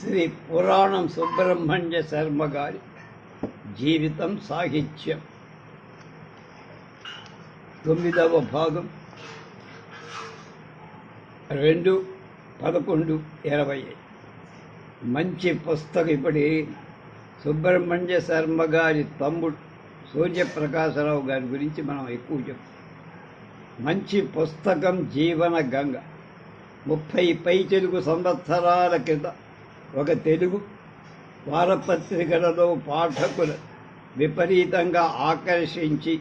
శ్రీ పురాణం సుబ్రహ్మణ్య శర్మ గారి జీవితం సాహిత్యం. తొమ్మిదవ భాగం. రెండు పదకొండు ఇరవై మంచి పుస్తకం ఇప్పటి సుబ్రహ్మణ్య శర్మ గారి తమ్ముడు సూర్యప్రకాశరావు గారి గురించి మనం ఎక్కువ చెప్తాం మంచి పుస్తకం జీవన గంగ. ముప్పై పై తెలుగు సంవత్సరాల క్రితం ఒక తెలుగు వారపత్రికలలో పాఠకులు విపరీతంగా ఆకర్షించి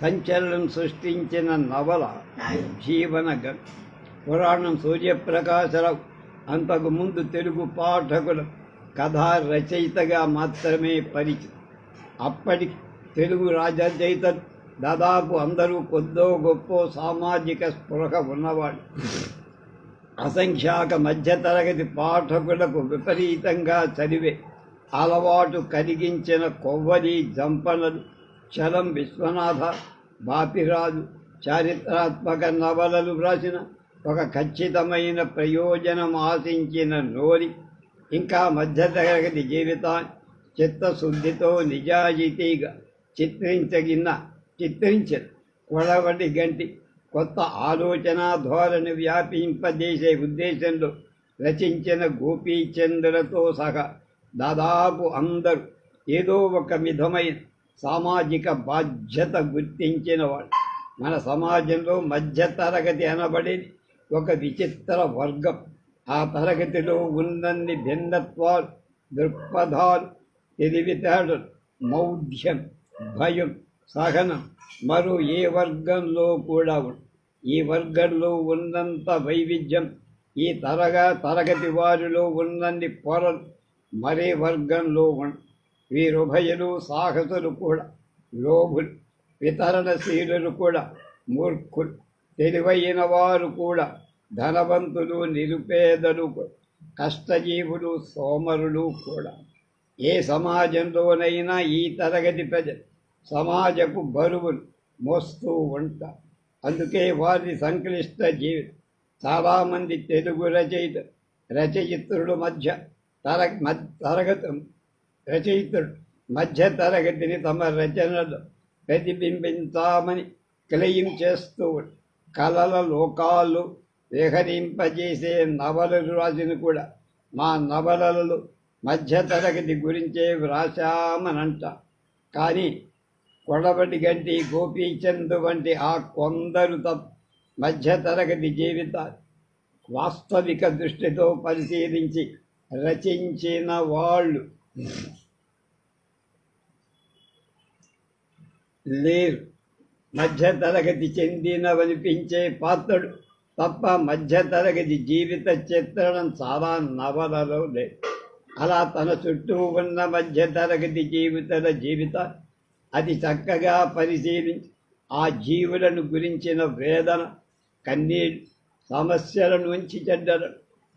సంచలనం సృష్టించిన నవల జీవన పురాణం సూర్యప్రకాశరావు. అంతకుముందు తెలుగు పాఠకులు కథా రచయితగా మాత్రమే పరిచి అప్పటికి తెలుగు రాజరచయిత దాదాపు అందరూ కొద్దో గొప్ప సామాజిక స్పృహ ఉన్నవాళ్ళు. అసంఖ్యాక మధ్యతరగతి పాఠకులకు విపరీతంగా చదివే అలవాటు కలిగించిన కొవ్వరి జంపనలు చలం విశ్వనాథ బాపిరాజు చారిత్రాత్మక నవలలు వ్రాసిన ఒక ఖచ్చితమైన ప్రయోజనం ఆశించిన నోరి ఇంకా మధ్యతరగతి జీవితాన్ని చిత్తశుద్ధితో నిజాయితీగా చిత్రించగిన చిత్రించిన కొడవటి గంటి కొత్త ఆలోచన ధోరణి వ్యాపింపజేసే ఉద్దేశంలో రచించిన గోపీచంద్రతో సహా దాదాపు అందరూ ఏదో ఒక విధమైన సామాజిక బాధ్యత గుర్తించిన వాళ్ళు. మన సమాజంలో మధ్య తరగతి అనబడేది ఒక విచిత్ర వర్గం. ఆ తరగతిలో ఉన్నన్ని భిన్నత్వాలు దృక్పథాలు తెలివితేటలు మౌఢ్యం భయం సహనం మరో ఏ వర్గంలో కూడా ఈ వర్గంలో ఉన్నంత వైవిధ్యం ఈ తరగా తరగతి వారిలో ఉన్నన్ని పొరలు మరే వర్గంలో ఉన్న వీరుభయులు సాహసులు కూడా లోభులు వితరణశీలులు కూడా మూర్ఖులు తెలివైన వారు కూడా ధనవంతులు నిరుపేదలు కష్టజీవులు సోమరులు కూడా. ఏ సమాజంలోనైనా ఈ తరగతి ప్రజలు సమాజపు బరువులు మోస్తూ ఉంటారు అందుకే వారి సంక్లిష్ట జీవితం చాలామంది తెలుగు రచయిత రచయితుల మధ్య తర తరగతి రచయితుడు మధ్య తరగతిని తమ రచనలు ప్రతిబింబించామని క్లెయిమ్ చేస్తూ కళల లోకాలు విహరింపజేసే నవలలు రాసిన కూడా మా నవలలలో మధ్య తరగతి గురించే వ్రాశామనంట. కానీ కొడవటి గంటి గోపీచంద్ వంటి ఆ కొందరు తప్ప మధ్యతరగతి జీవిత వాస్తవిక దృష్టితో పరిశీలించి రచించిన వాళ్ళు. లేరు. మధ్యతరగతి చెందినవనిపించే పాత్రుడు తప్ప మధ్యతరగతి జీవిత చిత్రణం చాలా నవలలో లేదు. అలా తన చుట్టూ ఉన్న మధ్యతరగతి జీవితల జీవిత అది చక్కగా పరిశీలించి ఆ జీవులను గురించిన వేదన కన్నీళ్ళు సమస్యల నుంచి చెడ్డలు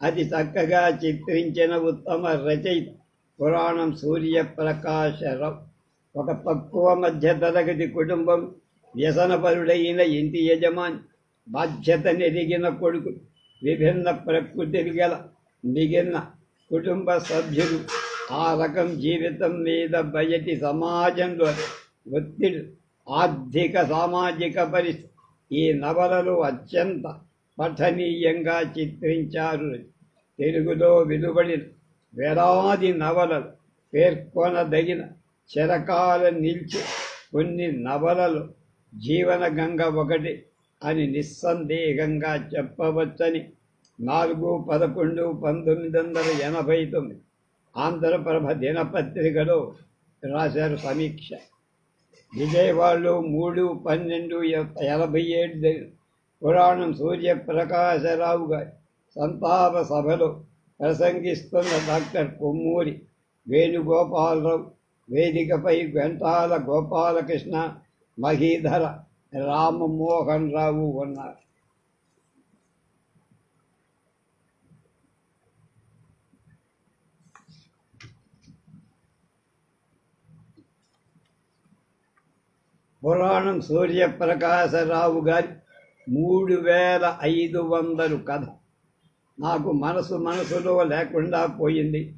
అది చక్కగా చిత్రించిన ఉత్తమ రచయిత పురాణం సూర్యప్రకాశరావు ఒక తక్కువ మధ్యతరగతి కుటుంబం వ్యసనపరుడైన ఇంటి యజమాని బాధ్యత నెరిగిన కొడుకు విభిన్న ప్రకృతి గల మిగిలిన కుటుంబ సభ్యులు ఆ రకం జీవితం మీద బయటి సమాజంలో ఒత్తిడి ఆర్థిక సామాజిక పరిస్థితి. ఈ నవలలు అత్యంత పఠనీయంగా చిత్రించారు. తెలుగులో వెలువడిన వేలాది నవలలు పేర్కొనదగిన చిరకాల నిలిచి కొన్ని నవలలు జీవన గంగ ఒకటి అని నిస్సందేహంగా చెప్పవచ్చని నాలుగు పదకొండు పంతొమ్మిది వందల ఎనభై తొమ్మిది ఆంధ్రప్రభ దినపత్రికలో రాశారు సమీక్ష. విజయవాడలో మూడు పన్నెండు ఎనభై ఏడు పురాణం సూర్యప్రకాశరావు గారి సంతాప సభలో ప్రసంగిస్తున్న డాక్టర్ కొమ్మూరి వేణుగోపాలరావు వేదికపై గంటాల గోపాలకృష్ణ మహీధర రామమోహన్ రావు ఉన్నారు. పురాణం సూర్యప్రకాశరావు గారి మూడు వేల ఐదు వందలు కథ. నాకు మనసు మనసులో లేకుండా పోయింది.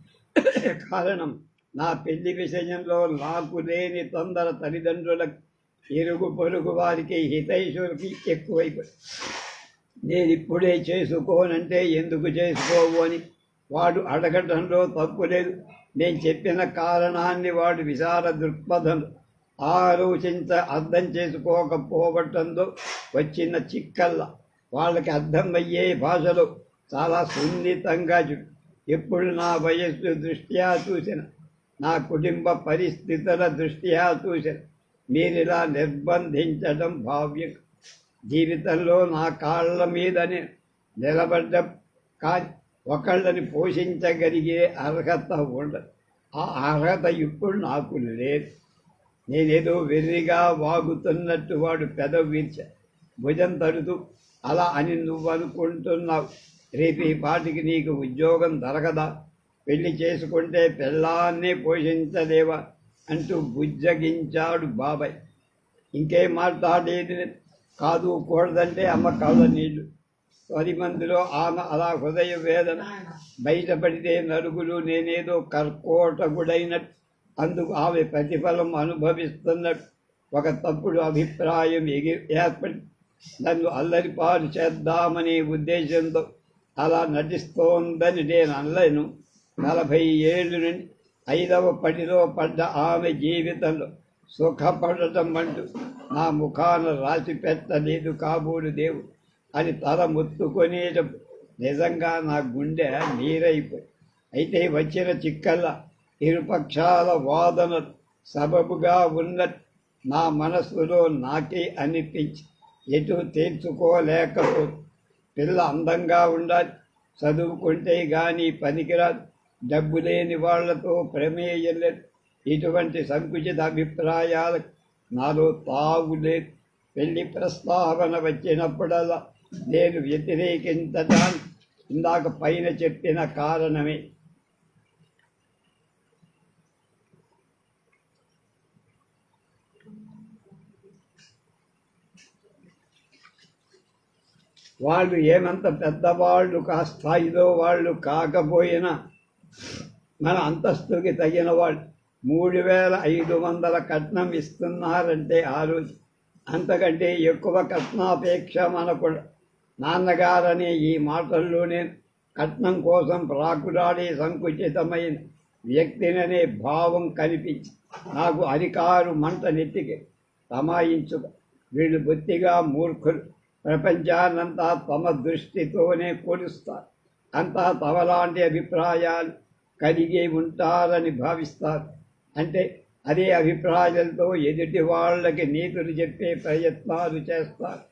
కారణం నా పెళ్ళి విషయంలో నాకు లేని తొందర తల్లిదండ్రులకు ఇరుగు పొరుగు వారికి హితైషులకి ఎక్కువైపోయి నేను ఇప్పుడే చేసుకోనంటే ఎందుకు చేసుకోవు అని వాడు అడగటంలో తప్పు లేదు. నేను చెప్పిన కారణాన్ని వాడు విశాల దృక్పథంలో ఆలోచించ అర్థం చేసుకోకపోవటంతో వచ్చిన చిక్కల్ల. వాళ్ళకి అర్థమయ్యే భాషలో చాలా సున్నితంగా ఎప్పుడు నా వయస్సు దృష్ట్యా చూసిన నా కుటుంబ పరిస్థితుల దృష్ట్యా చూసిన. మీరిలా నిర్బంధించడం భావ్యం. జీవితంలో నా కాళ్ళ మీదనే నిలబడ్డం కానీ ఒకళ్ళని పోషించగలిగే అర్హత ఉండదు ఆ అర్హత ఇప్పుడు నాకు లేదు. నేనేదో వెర్రిగా వాగుతున్నట్టు వాడు పెదవి విరిచ భుజం తడుతూ అలా అని నువ్వు అనుకుంటున్నావు. రేపు ఈ పాటికి నీకు ఉద్యోగం దొరకదా. పెళ్ళి చేసుకుంటే పిల్లాన్నే పోషించలేవా అంటూ బుజ్జగించాడు బాబాయ్. ఇంకేం మాట్లాడేది కాదు కూడదంటే అమ్మ కళ్ళ నీళ్ళు పది మందిలో ఆమె అలా హృదయ వేదన. బయటపడితే నలుగులు నేనేదో కర్కోటకుడైనట్టు అందుకు ఆమె ప్రతిఫలం అనుభవిస్తున్నట్టు ఒక తప్పుడు అభిప్రాయం ఎగి ఏర్పడి నన్ను అల్లరిపాలు చేద్దామనే ఉద్దేశంతో అలా నటిస్తోందని నేను అనలేను. నలభై ఏళ్ళు నుండి ఐదవ పడిలో పడ్డ ఆమె జీవితంలో సుఖపడటం అంటూ నా ముఖాన రాసి పెట్టలేదు కాబోలు దేవు అని తల ముత్తుకొనేటప్పుడు నిజంగా నా గుండె నీరైపోయి అయితే వచ్చిన చిక్కల్లా ఇరుపక్షాల వాదన సబబుగా ఉన్నట్టు నా మనస్సులో నాకే అనిపించి ఎటు తేల్చుకోలేకపో పిల్ల అందంగా ఉండాలి. చదువుకుంటే కానీ పనికిరాదు. డబ్బు లేని వాళ్ళతో ప్రమేయం లేదు. ఇటువంటి సంకుచిత అభిప్రాయాలకు నాలో తావు లేదు. పెళ్ళి ప్రస్తావన వచ్చినప్పుడల్లా నేను వ్యతిరేకించడానికి ఇందాక పైన చెప్పిన కారణమే. వాళ్ళు ఏమంత పెద్దవాళ్ళు కా స్థాయిలో వాళ్ళు కాకపోయినా మన అంతస్తుకి తగిన వాళ్ళు. మూడు వేల ఐదు వందల కట్నం ఇస్తున్నారంటే ఆలోచి అంతకంటే ఎక్కువ కట్నాపేక్ష మనకు నాన్నగారనే ఈ మాటల్లోనే కట్నం కోసం ప్రాకులాడే సంకుచితమైన వ్యక్తిననే భావం కనిపించి నాకు అధికారు మంట నెత్తికి తమాయించుక వీళ్ళు బొత్తిగా మూర్ఖులు. ప్రపంచాన్నంతా తమ దృష్టితోనే కొలుస్తారు అంతా తమలాంటి అభిప్రాయాలు కలిగి ఉంటారని భావిస్తారు. అంటే అదే అభిప్రాయాలతో ఎదుటి వాళ్ళకి నీతులు చెప్పే ప్రయత్నాలు చేస్తారు.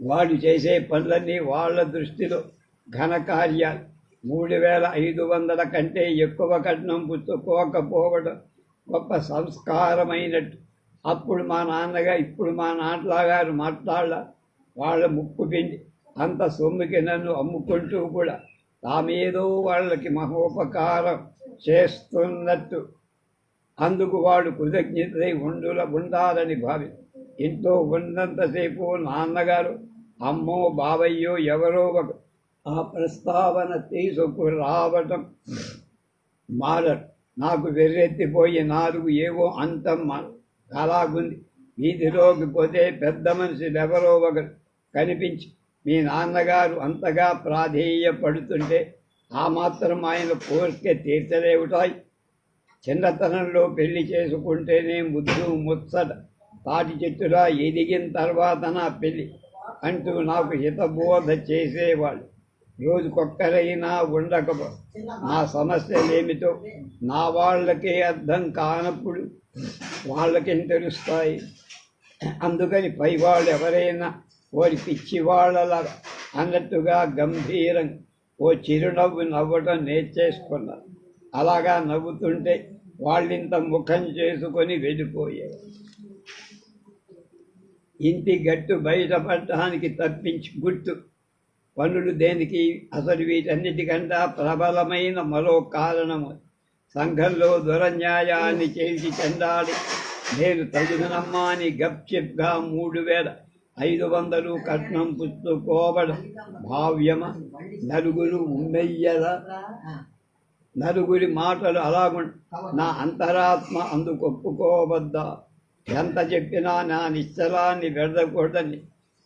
వాళ్ళు చేసే పనులన్నీ వాళ్ళ దృష్టిలో ఘనకార్యాలు మూడు వేల ఐదు వందల కంటే ఎక్కువ కట్నం పుచ్చుకోకపోవడం గొప్ప సంస్కారమైనట్టు. అప్పుడు మా నాన్నగా ఇప్పుడు మా నాన్నగారు మాట్లాడారు. వాళ్ళ ముక్కు పిండి. అంత సొమ్ముకి నన్ను అమ్ముకుంటూ కూడా తామేదో వాళ్ళకి మహోపకారం చేస్తున్నట్టు. అందుకు వాళ్ళు కృతజ్ఞతై ఉండుల ఉండాలని భావి. ఇంట్లో ఉన్నంతసేపు నాన్నగారు అమ్మో బాబయ్యో ఎవరో ఒక ఆ ప్రస్తావన తీసుకురావటం మారడు నాకు వెర్రెత్తిపోయి నాలుగు ఏవో అంతం అలాగుంది వీధిలోకి పోతే పెద్ద మనుషులు ఎవరో ఒకరు కనిపించి మీ నాన్నగారు అంతగా ప్రాధేయపడుతుంటే ఆ మాత్రం ఆయన కోరిక తీర్చలేవుటాయి. చిన్నతనంలో పెళ్ళి చేసుకుంటేనే ముద్దు ముచ్చట తాటి చెట్టులా ఎదిగిన తర్వాత నా పెళ్ళి అంటూ నాకు హితబోధ చేసేవాళ్ళు. రోజుకొక్కరైనా ఉండకపో నా సమస్యలేమిటో నా వాళ్ళకే అర్థం కానప్పుడు వాళ్ళకేం తెలుస్తాయి? అందుకని పై వాళ్ళు ఎవరైనా ఓడి పిచ్చివాళ్ళల అన్నట్టుగా గంభీరం ఓ చిరునవ్వు నవ్వటం నేర్చేసుకున్నారు అలాగా నవ్వుతుంటే వాళ్ళింత ముఖం చేసుకొని వెళ్ళిపోయారు ఇంటి గట్టు బయటపడటానికి తప్పించి గుర్తు పనులు దేనికి? అసలు వీటన్నిటికంటా ప్రబలమైన మరో కారణము. సంఘంలో దురన్యాయాన్ని చేసి చెందాలి. నేను తగినమ్మా అని గప్చిప్గా మూడు వేల ఐదు వందలు కట్నం పుచ్చుకోవడం భావ్యమ నలుగురు ఉమ్మెయ్యద. నలుగురి మాటలు అలాగుండ నా అంతరాత్మ అందుకొప్పుకోవద్దా ఎంత చెప్పినా నా నిశ్చలాన్ని విడదకూడదని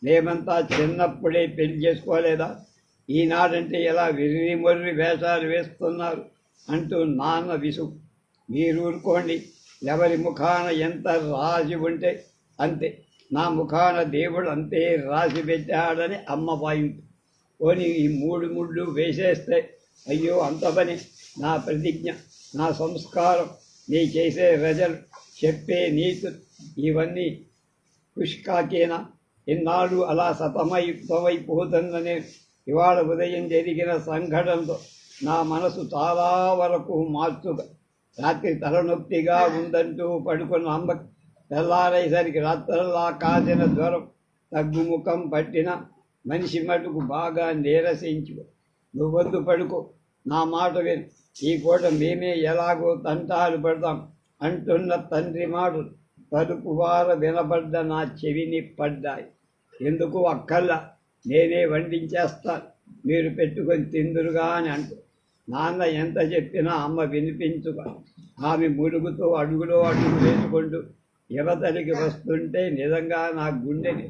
మేమంతా చిన్నప్పుడే పెళ్ళి చేసుకోలేదా? ఈనాడంటే ఇలా విరిగి మొర్రి వేషాలు వేస్తున్నారు అంటూ నాన్న విసుగు. మీరు ఊరుకోండి ఎవరి ముఖాన ఎంత రాసి ఉంటే అంతే. నా ముఖాన దేవుడు అంతే రాసి పెట్టాడని అమ్మ వాయింపు పోనీ ఈ మూడు ముళ్ళు వేసేస్తే అయ్యో అంత పని. నా ప్రతిజ్ఞ నా సంస్కారం నీ చేసే రజలు చెప్పే నీతు ఇవన్నీ పుష్కాకేనా? ఇన్నాళ్ళు అలా సతమయుక్తమైపోతుందనే ఇవాళ ఉదయం జరిగిన సంఘటనతో నా మనసు చాలా వరకు మార్చుగా. రాత్రి తలనొప్పిగా ఉందంటూ పడుకున్న అమ్మ తెల్లారేసరికి రాత్రల్లా కాసిన జ్వరం తగ్గుముఖం పట్టిన మనిషి మటుకు బాగా నీరసించు. నువ్వొద్దు పడుకో. నా మాట విని. ఈ పూట మేమే ఎలాగో తంటాలు పడతాం అంటున్న తండ్రి మాటలు పలుకువార వినబడ్డ నా చెవిని పడ్డాయి. ఎందుకు అక్కల్లా నేనే వండించేస్తాను మీరు పెట్టుకొని తిందురుగా అని అంటూ. నాన్న ఎంత చెప్పినా అమ్మ వినిపించుక ఆమె మురుగుతో అడుగులో అడుగు వేసుకుంటూ యువతలికి వస్తుంటే నిజంగా నా గుండెని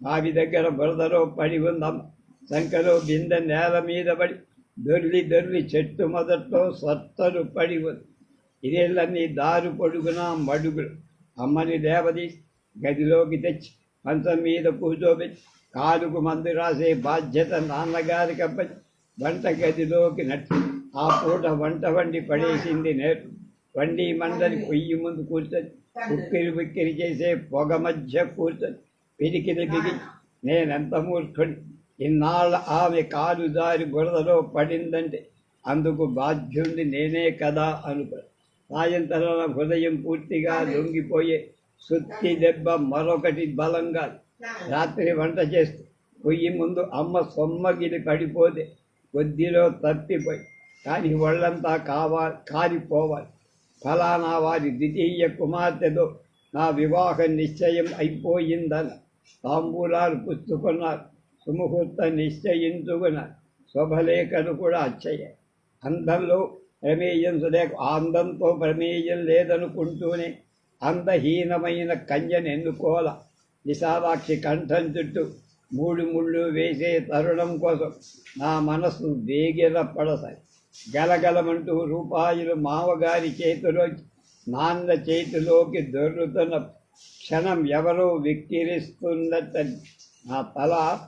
బావి దగ్గర బురదలో పడి ఉందాం. సంఖలో బిందె నేల మీద పడి దొర్లి దొర్లి చెట్టు మొదట్లో సత్తలు పడి ఉంది. ఇదేళ్ళన్నీ దారు పొడుగున మడుగులు. అమ్మని దేవది గదిలోకి తెచ్చి మంచం మీద కూర్చోబెట్టి కాలుకు మందు రాసే బాధ్యత నాన్నగారికి అప్పటి వంట గదిలోకి నట్టి ఆ పూట వంట వండి పడేసింది నేర్పు. వండి మండలి పొయ్యి ముందు కూర్చొని ఉక్కిరి ఉక్కిరి చేసే పొగ మధ్య కూర్చొని పిడికిని బిగి నేనెంత మూర్ఖుడి ఇన్నాళ్ళ ఆమె కాలు దారి బురదలో పడిందంటే అందుకు బాధ్యుండి నేనే కదా అనుకో సాయంత్రం హృదయం పూర్తిగా లొంగిపోయే సుత్తి దెబ్బ మరొకటి బలంగా రాత్రి వంట చేస్తూ పొయ్యి ముందు అమ్మ సొమ్మగిలి పడిపోతే కొద్దిలో తప్పిపోయి. కానీ ఒళ్ళంతా కావా కాలిపోవాలి ఫలానా వారి ద్వితీయ కుమార్తెతో నా వివాహ నిశ్చయం అయిపోయిందని. తాంబూలాలు పుచ్చుకున్నారు. సుముహూర్త నిశ్చయించుకున్న శుభలేఖను కూడా అచ్చయ్య. అందంలో ప్రమేయం లేక అందంతో ప్రమేయం లేదనుకుంటూనే అందహీనమైన కన్యను ఎన్నుకోల విశాలాక్షి కంఠం చుట్టూ మూడు ముళ్ళు వేసే తరుణం కోసం నా మనస్సు వేగిరపడసాయి గలగలమంటూ రూపాయలు మామగారి చేతిలో నాన్న చేతిలోకి దొరుకుతున్న క్షణం ఎవరో విక్కిరిస్తున్నట్టని నా తల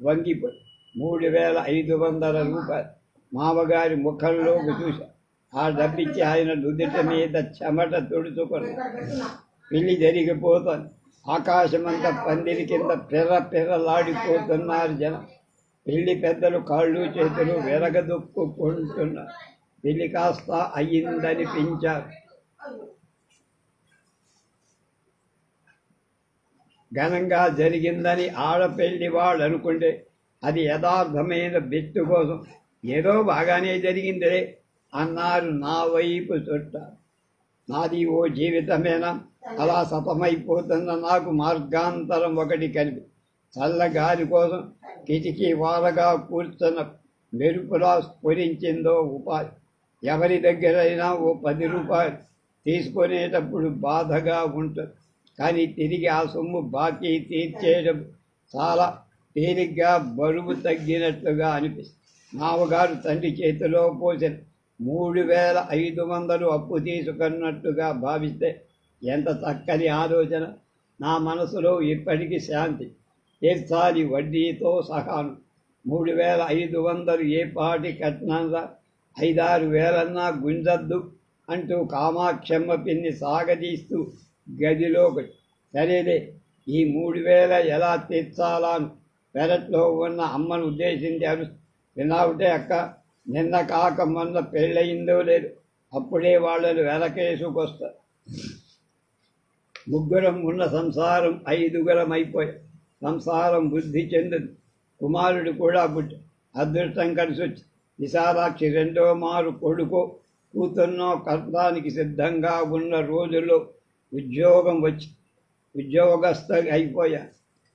వంగిపోయి మూడు వేల ఐదు వందల రూపాయలు. మామగారి ముఖంలోకి చూశా. ఆ డబ్బిచ్చి ఆయన నుదుట మీద చెమట తుడుచుకొని పెళ్ళి జరిగిపోతుంది. ఆకాశమంతా పందిరి కింద పెర్ర పిర్రలాడిపోతున్నారు జనం. పెళ్ళి పెద్దలు కాళ్ళు చేతులు వెరగదొక్కుకుంటున్నారు పెళ్ళి కాస్త అయ్యిందనిపించారు ఘనంగా జరిగిందని ఆడపెళ్ళి వాళ్ళు అనుకుంటే అది యథార్థమైన బెట్టు కోసం ఏదో బాగానే జరిగిందిలే అన్నారు నా వైపు చుట్ట. నాది ఓ జీవితమేనా? అలా సతమైపోతున్న నాకు మార్గాంతరం ఒకటి కలిపి చల్లగాలి కోసం కిటికీ వారగా కూర్చున్న మెరుపులా స్ఫురించిందో ఉపాధి. ఎవరి దగ్గరైనా ఓ పది రూపాయలు తీసుకునేటప్పుడు బాధగా ఉంటుంది. కానీ తిరిగి ఆ సొమ్ము బాకీ తీర్చేయడం చాలా తేలిగ్గా బరువు తగ్గినట్లుగా అనిపిస్తుంది. మావగారు తండ్రి చేతిలో పోసిన మూడు వేల ఐదు వందలు అప్పు తీసుకున్నట్టుగా భావిస్తే ఎంత చక్కని ఆలోచన. నా మనసులో ఇప్పటికీ శాంతి. తీర్చాలి వడ్డీతో సహాను. మూడు వేల ఐదు వందలు ఏ పాటి కట్నంగా? ఐదారు వేలన్నా గుంజద్దు అంటూ కామాక్షమ్మ పిన్ని సాగదీస్తూ గదిలోకి. సరేలే ఈ మూడు వేల ఎలా తీర్చాలను? పెరట్లో ఉన్న అమ్మను ఉద్దేశించి వినావుటే అక్క నిన్న కాక మొన్న పెళ్ళయిందో లేదు. అప్పుడే వాళ్ళని వెనకేసుకొస్తారు ముగ్గురం ఉన్న సంసారం ఐదుగురం అయిపోయి సంసారం బుద్ధి చెందదు. కుమారుడు కూడా పుట్టి అదృష్టం కలిసి వచ్చి విశాలాక్షి రెండో మారు కొడుకో కూతున్నో కర్తానికి సిద్ధంగా ఉన్న రోజుల్లో ఉద్యోగం వచ్చి ఉద్యోగస్థ అయిపోయా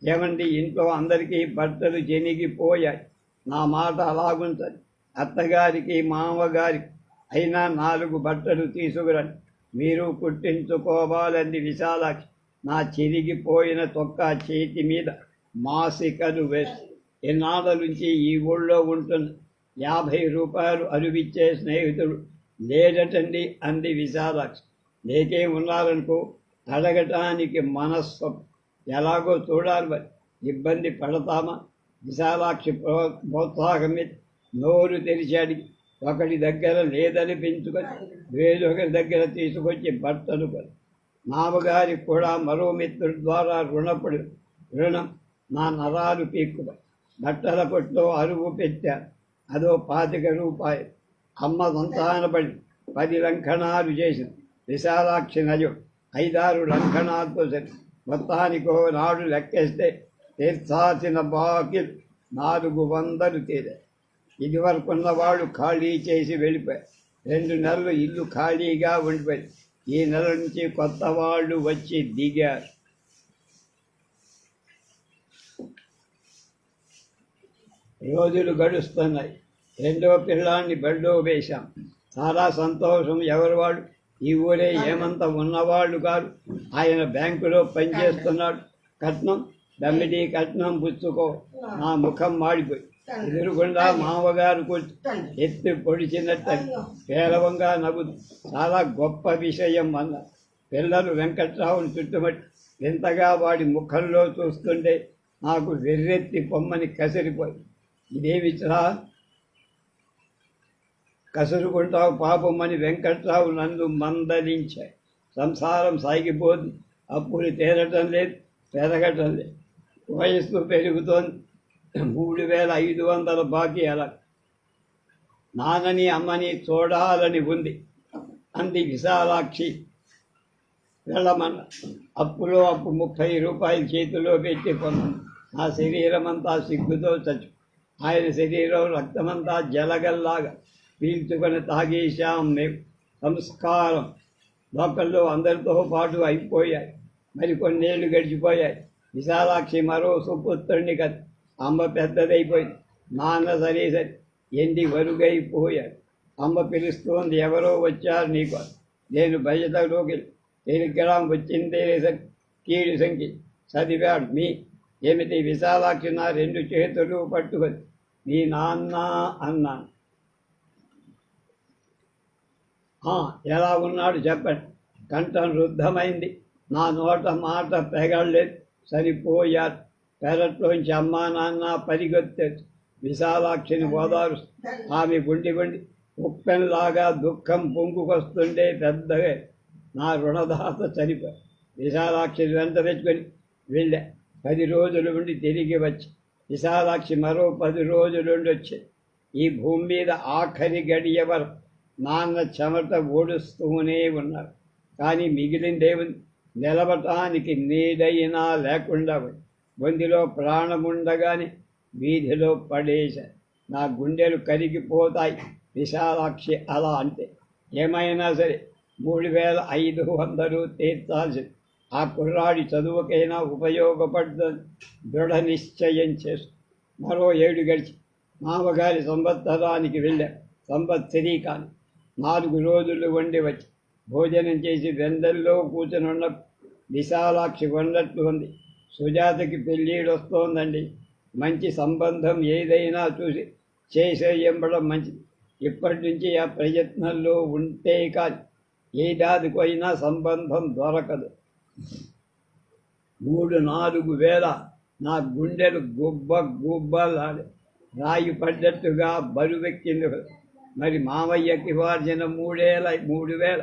ఏమండి ఇంట్లో అందరికీ భర్తలు చెనిగిపోయాయి నా మాట అలాగుంటుంది అత్తగారికి మామగారికి అయినా నాలుగు బట్టలు తీసుకురండి. మీరు పుట్టించుకోవాలంది విశాలాక్షి. నా చిరిగిపోయిన తొక్క చేతి మీద మాసికలు వేసి ఎన్నాళ్ళ నుంచి ఈ ఊళ్ళో ఉంటున్న యాభై రూపాయలు అరువిచ్చే స్నేహితుడు లేడటండి అంది విశాలాక్షి. లేకే ఉన్నారనుకో అడగటానికి మనస్సు ఎలాగో చూడాలి మరి. ఇబ్బంది పడతామా? విశాలాక్షి ప్రో ప్రోత్సాహం మీద నోరు తెరిచాడి ఒకటి దగ్గర లేదని పెంచుకొని వేరొకరి దగ్గర తీసుకొచ్చి భర్తనుకొని మామగారి కూడా మరో మిత్రుడి ద్వారా రుణపడి రుణం నా నరాలు పీక్కువ. బట్టల కొట్లో అరువు పెట్టా. అదో పాతిక రూపాయి అమ్మ సంతానపడి పది లంకణాలు చేసింది. విశాలాక్షి నజం ఐదారు లంకణాలతో సరి. మొత్తానికో నాడు లెక్కేస్తే తీర్చాల్సిన బాకి నాలుగు వందలు తీరే. ఇదివరకున్నవాడు వాళ్ళు ఖాళీ చేసి వెళ్ళిపోయారు రెండు నెలలు ఇల్లు ఖాళీగా ఉండిపోయింది. ఈ నెల నుంచి కొత్త వాళ్ళు వచ్చి దిగారు రోజులు గడుస్తున్నాయి. రెండో పిల్లాన్ని బడిలో వేశాం. చాలా సంతోషం ఎవరి వాడు? ఈ ఊరే ఏమంత ఉన్నవాళ్ళు కాదు. ఆయన బ్యాంకులో పనిచేస్తున్నాడు. కట్నం దమ్మిడి కట్నం పుచ్చుకో. నా ముఖం మాడిపోయి. ఎదురుగుండా మామగారు ఎత్తి పొడిచినట్టు పేలవంగా నవ్వుదు చాలా గొప్ప విషయం అన్న పిల్లలు వెంకట్రావుని చుట్టుమట్టి వింతగా వాడి ముఖంలో చూస్తుంటే నాకు వెర్రెత్తి పొమ్మని కసిరిపోయి. ఇదేమిట్రా కసురుకుంటావు పాపమని వెంకట్రావు నన్ను మందలించాయి. సంసారం సాగిపోతుంది అప్పులు తీరటం లేదు పెరగటం లేదు. వయస్సు పెరుగుతోంది. మూడు వేల ఐదు వందల బాకీ నాన్నని అమ్మని చూడాలని ఉంది. అంది విశాలాక్షి. వెళ్ళమన్న అప్పులో అప్పు ముప్పై రూపాయలు చేతిలో పెట్టి కొన్నాను నా శరీరం అంతా సిగ్గుతో చచ్చు. ఆయన శరీరం రక్తమంతా జలగల్లాగా పీల్చుకొని తాగేశాం మేము. సంస్కారం. లోకల్లో అందరితో పాటు అయిపోయాయి. మరి కొన్నేళ్ళు గడిచిపోయాయి. విశాలాక్షి మరో సుపుత్రుడిని కదా. అమ్మ పెద్దదైపోయింది నాన్న సరే సరే ఎండి వరుగైపోయాడు అమ్మ పిలుస్తోంది ఎవరో వచ్చారు నీకు నేను బయటలోకి టెలిగ్రామ్ వచ్చిందే కీడు సంఖ్య చదివాడు మీ ఏమిటి విశాలాక్షి నా రెండు చేతులు పట్టుకొని మీ నాన్న అన్నాను ఎలా ఉన్నాడు చెప్పండి కంఠం రుద్ధమైంది నా నోట మాట పెగడలేదు సరిపోయారు పెరట్లోంచి అమ్మా నాన్న పరిగెత్తారు విశాలాక్షిని ఓదారు ఆమె గుండి గుండి ఉప్పెనలాగా దుఃఖం పొంగుకొస్తుండే పెద్దగా నా రుణదాత చనిపోయి విశాలాక్షిని వెంట తెచ్చుకొని వెళ్ళా. పది రోజులు ఉండి తిరిగి వచ్చి. విశాలాక్షి మరో పది రోజులుండి వచ్చి. ఈ భూమి మీద ఆఖరి గడియ వరకు నాన్న చెమట ఓడుస్తూనే ఉన్నారు. కానీ మిగిలిందేముంది? నిలబటానికి నీడైనా లేకుండా గొంతిలో బొందిలో ప్రాణముండగానే వీధిలో పడేశ. నా గుండెలు కరిగిపోతాయి. విశాలాక్షి అలా అంటే ఏమైనా సరే మూడు వేల ఐదు వందలు తీర్చాల్సింది. ఆ కుర్రాడి చదువుకైనా ఉపయోగపడుతుంది. దృఢ నిశ్చయం చేసు మరో ఏడు గడిచి మామగారి సంవత్సరానికి వెళ్ళా. సంవత్సరీ కాని నాలుగు రోజులు వండి వచ్చి భోజనం చేసి వెందల్లో కూర్చొని ఉన్న విశాలాక్షి ఉన్నట్లు ఉంది. సుజాతకి పెళ్ళిడు వస్తోందండి. మంచి సంబంధం ఏదైనా చూసి చేసేయంబడం మంచిది ఇప్పటి నుంచి ఆ ప్రయత్నంలో ఉంటే కాదు ఏడాదికి అయినా సంబంధం దొరకదు. మూడు నాలుగు వేల నా గుండెలు గుబ్బ గుబ్బలాడి రాయి పడ్డట్టుగా బరువెక్కింది. మరి మామయ్యకి వార్చిన మూడేల మూడు వేల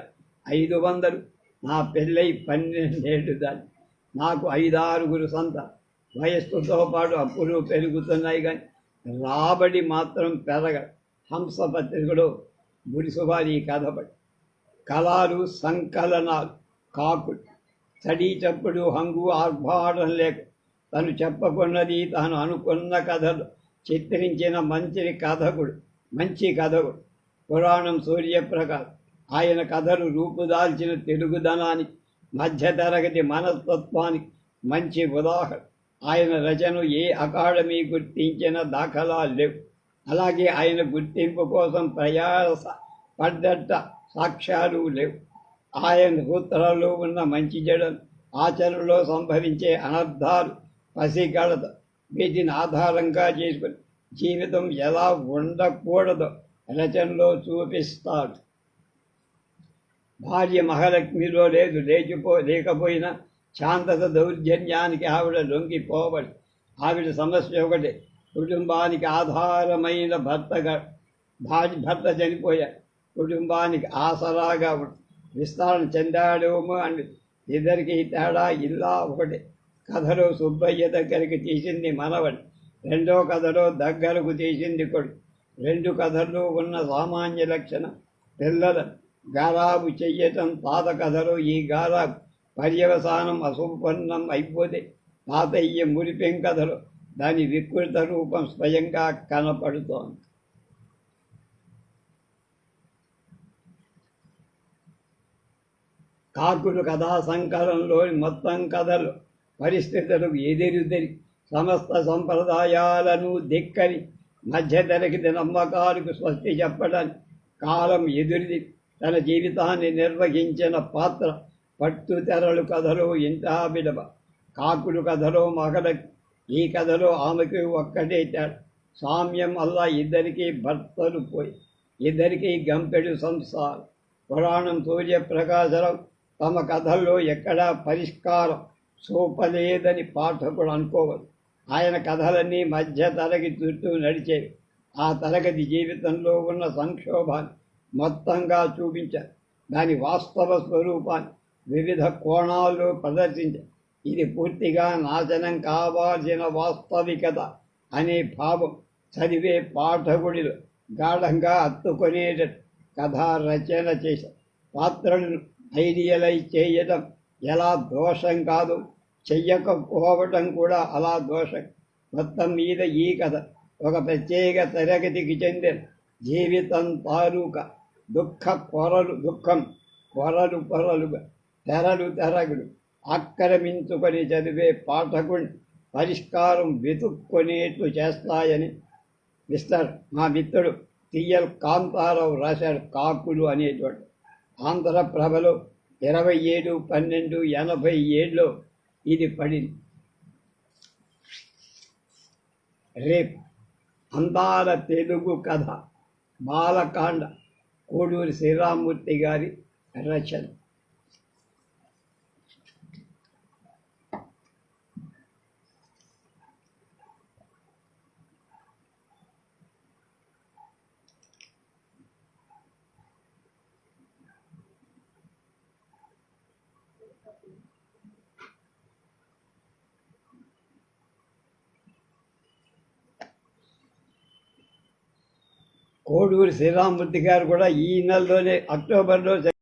ఐదు వందలు నా పెళ్ళై పన్నెండేళ్ళు దాన్ని నాకు ఐదారుగురు సంత. వయస్సుతో పాటు అప్పులు పెరుగుతున్నాయి కానీ రాబడి మాత్రం పెరగ. హంస పత్రికలో గుడిసువారి కథపడి కళాలు సంకలనాలు కాకుడు చడి చప్పుడు హంగు ఆర్భాటం లేక తను చెప్పకున్నది తాను అనుకున్న కథలు చిత్రించిన మంచి కథకుడు మంచి కథకుడు. పురాణం సూర్యప్రకాశ్. ఆయన కథలు రూపుదాల్చిన తెలుగుదనానికి మధ్యతరగతి మనస్తత్వానికి మంచి ఉదాహరణ. ఆయన రచన ఏ అకాడమీ గుర్తించిన దాఖలాలు లేవు. అలాగే ఆయన గుర్తింపు కోసం ప్రయాస పడ్డట్ట సాక్ష్యాలు లేవు. ఆయన సూత్రాల్లో ఉన్న మంచి జడలు ఆచరణలో సంభవించే అనర్థాలు పసిగడత వీటిని ఆధారంగా చేసుకుని జీవితం ఎలా ఉండకూడదో రచనలో చూపిస్తాడు. భార్య మహాలక్ష్మిలో లేదు లేచిపో లేకపోయినా శాంతత దౌర్జన్యానికి ఆవిడ లొంగిపోవడు ఆవిడ సమస్య ఒకటి కుటుంబానికి ఆధారమైన భర్తగా భార్య భర్త చనిపోయా కుటుంబానికి ఆసరాగా విస్తరణ చెందాడేమో అని ఇద్దరికి తేడా ఇల్లా ఒకటి. కథలో సుబ్బయ్య దగ్గరికి తీసింది మనవడు రెండో కథలో దగ్గరకు తీసింది కొడు రెండు కథల్లో ఉన్న సామాన్య లక్షణం పిల్లల. గారాబు చెయ్యటం తాత కథలో ఈ గారా పర్యవసానం అసంపన్నం అయిపోతే తాతయ్య మురిపెం కథలో దాని వికృత రూపం స్వయంగా కనపడుతోంది. కాకులు కథా సంకలంలోని మొత్తం కథలు పరిస్థితులకు ఎదురుదరి సమస్త సంప్రదాయాలను దిక్కని మధ్యతరగతి నమ్మకాలకు స్వస్తి చెప్పడానికి కాలం ఎదురిది తన జీవితాన్ని నిర్వహించిన పాత్ర పట్టుతెరలు కథలో ఇంత విడవ. కాకులు కథలో మగల ఈ కథలో ఆమెకు ఒక్కటే తేడా. సామ్యం అల్లా ఇద్దరికీ భర్తలు పోయి ఇద్దరికీ గంపెడు సంసారం. పురాణం సూర్యప్రకాశరావు తమ కథల్లో ఎక్కడా పరిష్కారం చూపలేదని పాఠకుడు అనుకోవద్దు. ఆయన కథలన్నీ మధ్య తరగతి చుట్టూ నడిచేవి. ఆ తరగతి జీవితంలో ఉన్న సంక్షోభాన్ని మొత్తంగా చూపించారు దాని వాస్తవ స్వరూపాన్ని వివిధ కోణాల్లో ప్రదర్శించారు ఇది పూర్తిగా నాశనం కావాల్సిన వాస్తవికత అనే భావం చదివే పాఠకుడిలో గాఢంగా అత్తుకొనేటట్టు కథా రచన చేశారు పాత్రలను ఐడియలైజ్ చేయడం ఎలా దోషం కాదు చెయ్యకపోవటం కూడా అలా దోషం. మొత్తం మీద ఈ కథ ఒక ప్రత్యేక తరగతికి చెందిన జీవితం తారూక దుఃఖ కొరలు దుఃఖం కొరలు కొరలు తెరలు తెరగులు. ఆక్రమించుకొని చదివే పాఠకుని పరిష్కారం వెతుక్కునేట్లు చేస్తాయని మిస్టర్ మా మిత్రుడు టిఎల్ కాంతారావు రాశాడు కాకులు అనేటువంటి ఆంధ్రప్రభలో ఇరవై ఏడు పన్నెండు ఎనభై ఏడులో ఇది పడింది. రేపు అందాల తెలుగు కథ బాలకాండ కోడూరి శ్రీరామూర్తి గారి రచన. కోడూరి శ్రీరామూర్తి గారు కూడా ఈ నెలలోనే అక్టోబర్లో